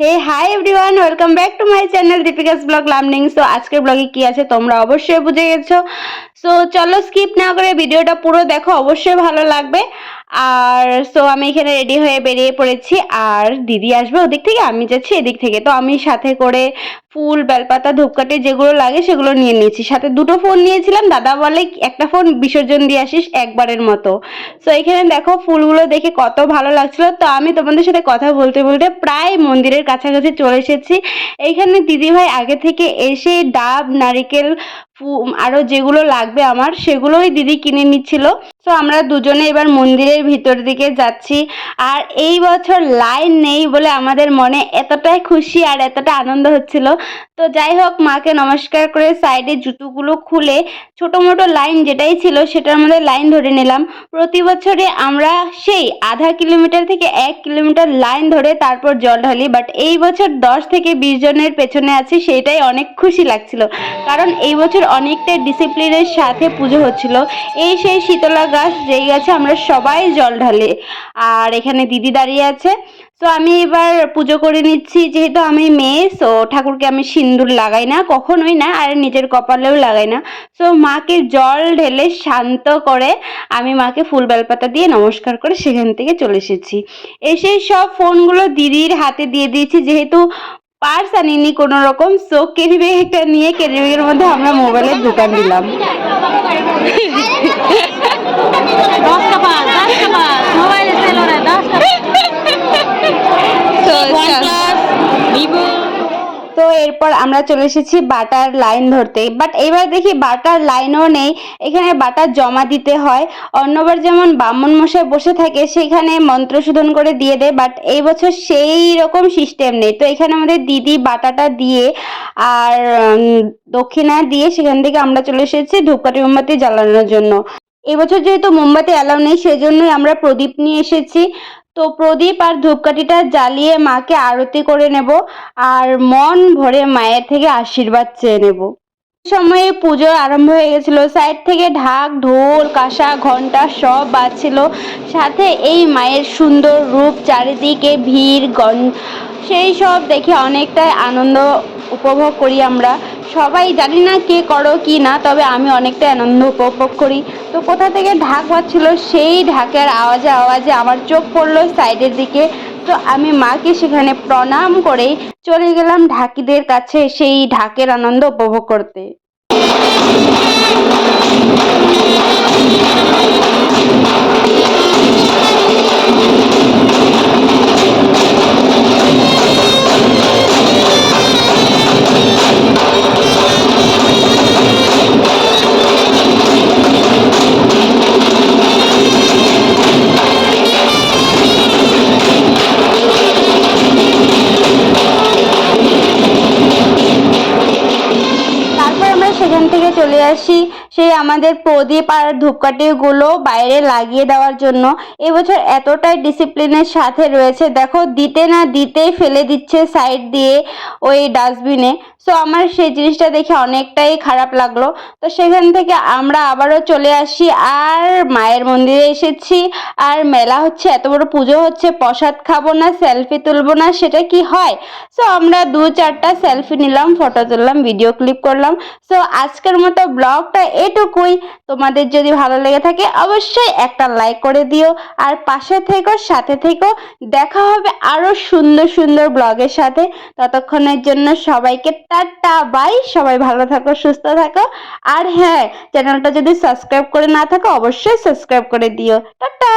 Hey hi everyone welcome back to my channel Deepika's blog learning so আজকের ব্লগে কি আছে তোমরা অবশ্যই বুঝে গেছো। সো চলো স্কিপ না করে ভিডিওটা পুরো দেখো, অবশ্যই ভালো লাগবে। আর সো আমি এখানে রেডি হয়ে বেরিয়ে পড়েছি। আর দিদি আসবে ওদিক থেকে, আমি যাচ্ছি এদিক থেকে। তো আমি সাথে করে ফুল, বেলপাতা, ধূপকাঠি যেগুলো লাগে সেগুলো নিয়ে নিয়েছি। সাথে দুটো ফোন নিয়েছিলাম। দাদা বলে, একটা ফোন বিসর্জন দিয়ে আসিস একবারের মতো। সো এখানে দেখো ফুলগুলো দেখে কত ভালো লাগছিল। তো আমি তোমাদের সাথে কথা বলতে বলতে প্রায় মন্দিরের কাছাকাছি চলে এসেছি। এইখানে দিদিভাই আগে থেকে এসে ডাব, নারিকেল ফু- আরও যেগুলো লাগবে আমার, সেগুলোই দিদি কিনে নিচ্ছিল। তো আমরা দুজনে এবার মন্দিরের ভিতর দিকে যাচ্ছি। আর এই বছর লাইন নেই বলে আমাদের মনে এতটাই খুশি আর এতটা আনন্দ হচ্ছিল। তো যাই হোক, মাকে নমস্কার করে সাইডে জুতোগুলো খুলে ছোট মোটো লাইন যেটাই ছিল সেটার মধ্যে লাইন ধরে নিলাম। প্রতি বছরে আমরা সেই আধা কিলোমিটার থেকে এক কিলোমিটার লাইন ধরে তারপর জল ঢালি বাট এই বছর দশ থেকে বিশ জনের পেছনে আছি সেটাই অনেক খুশি লাগছিল। কারণ এই বছর অনেকটাই ডিসিপ্লিনের সাথে পুজো হচ্ছিল। এই সেই শীতলা গাছ যেই গাছে আমরা সবাই জল ঢালে। আর এখানে দিদি দাঁড়িয়ে আছে। তো আমি এবার পুজো করে নিচ্ছি। যেহেতু আমি মেয়ে সো ঠাকুরকে আমি সিন্দুর লাগাই না, কখনোই না, আর নিজের কপালেও লাগাই না। সো মাকে জল ঢেলে শান্ত করে আমি মাকে ফুল বেলপাতা দিয়ে নমস্কার করে সেখান থেকে চলে এসেছি। এসে সব ফোনগুলো দিদির হাতে দিয়ে দিয়েছি। যেহেতু পার্স আনিনি কোনো রকম সো ক্যারি ব্যাগটা নিয়ে ক্যারি ব্যাগের মধ্যে আমরা মোবাইলের দোকান দিলাম এরপর আমরা চলে এসেছি বাটার লাইন ধরতে। বাট এবার দেখি বাটার লাইনও নেই, এখানে বাটার জমা দিতে হয়। অন্যবার যেমন ব্রাহ্মণ মশাই বসে থাকে, সেখানে মন্ত্র শোধন করে দিয়ে দেয় বাট এই বছর সেই রকম সিস্টেম নেই। তো এখানে আমাদের দিদি বাটাটা দিয়ে আর দক্ষিণা দিয়ে সেখান থেকে আমরা চলে এসেছি ধূপকাঠি মোমবাতি জ্বালানোর জন্য। এবছর যেহেতু মোমবাতি অ্যালাউ নেই, সেজন্যই আমরা প্রদীপ নিয়ে এসেছি। তো প্রদীপ আর ধূপকাঠিটা জ্বালিয়ে মাকে আরতি করে নেব আর মন ভরে মায়ের থেকে আশীর্বাদ চেয়ে নেব। সময়ে পুজো আরম্ভ হয়ে গেছিল। সাইড থেকে ঢাক, ঢোল, কাঁসা ঘণ্টা সব বাজছিল। সাথে এই মায়ের সুন্দর রূপ, চারিদিকে ভিড় গন সেই সব দেখে অনেকটাই আনন্দ উপভোগ করি আমরা। সবাই জানি না কে করো কি না, তবে আমি অনেকটা আনন্দ উপভোগ করি। তো কোথা থেকে ঢাক বাজছিল সেই ঢাকের আওয়াজে আওয়াজে আমার চোখ পড়ল সাইডের দিকে। তো আমি মাকে সেখানে প্রণাম করে চলে গেলাম ঢাকিদের কাছে সেই ঢাকের আনন্দ উপভোগ করতে। থেকে চলে আসি সেই আমাদের প্রদীপ আর ধূপকাঠিগুলো বাইরে লাগিয়ে দেওয়ার জন্য। এবছর এতটাই ডিসিপ্লিনের সাথে রয়েছে। দেখো, দিতে না দিতেই ফেলে দিচ্ছে সাইড দিয়ে ওই ডাস্টবিনে সো আমার সেই জিনিসটা দেখে অনেকটাই খারাপ লাগল। তো সেখান থেকে আমরা আবারও চলে আসি। আর মায়ের মন্দিরে এসেছি। আর মেলা হচ্ছে, এত বড় পুজো হচ্ছে, প্রসাদ খাব না সেলফি তুলবো না, সেটা কি হয়? সো আমরা দু চারটা সেলফি নিলাম ফটো তুললাম ভিডিও ক্লিপ করলাম। সো আজকের মতো ব্লগটা এটুকুই তোমাদের যদি ভালো লেগে থাকে, অবশ্যই একটা লাইক করে দিও। আর পাশে থেকো, সাথে থেকো। দেখা হবে আরও সুন্দর সুন্দর ব্লগের সাথে। ততক্ষণের জন্য সবাইকে টাটা বাই সবাই ভালো থাকো, সুস্থ থাকো। আর হ্যাঁ চ্যানেলটা যদি সাবস্ক্রাইব করে না থাকো, অবশ্যই সাবস্ক্রাইব করে দিও। টাটা!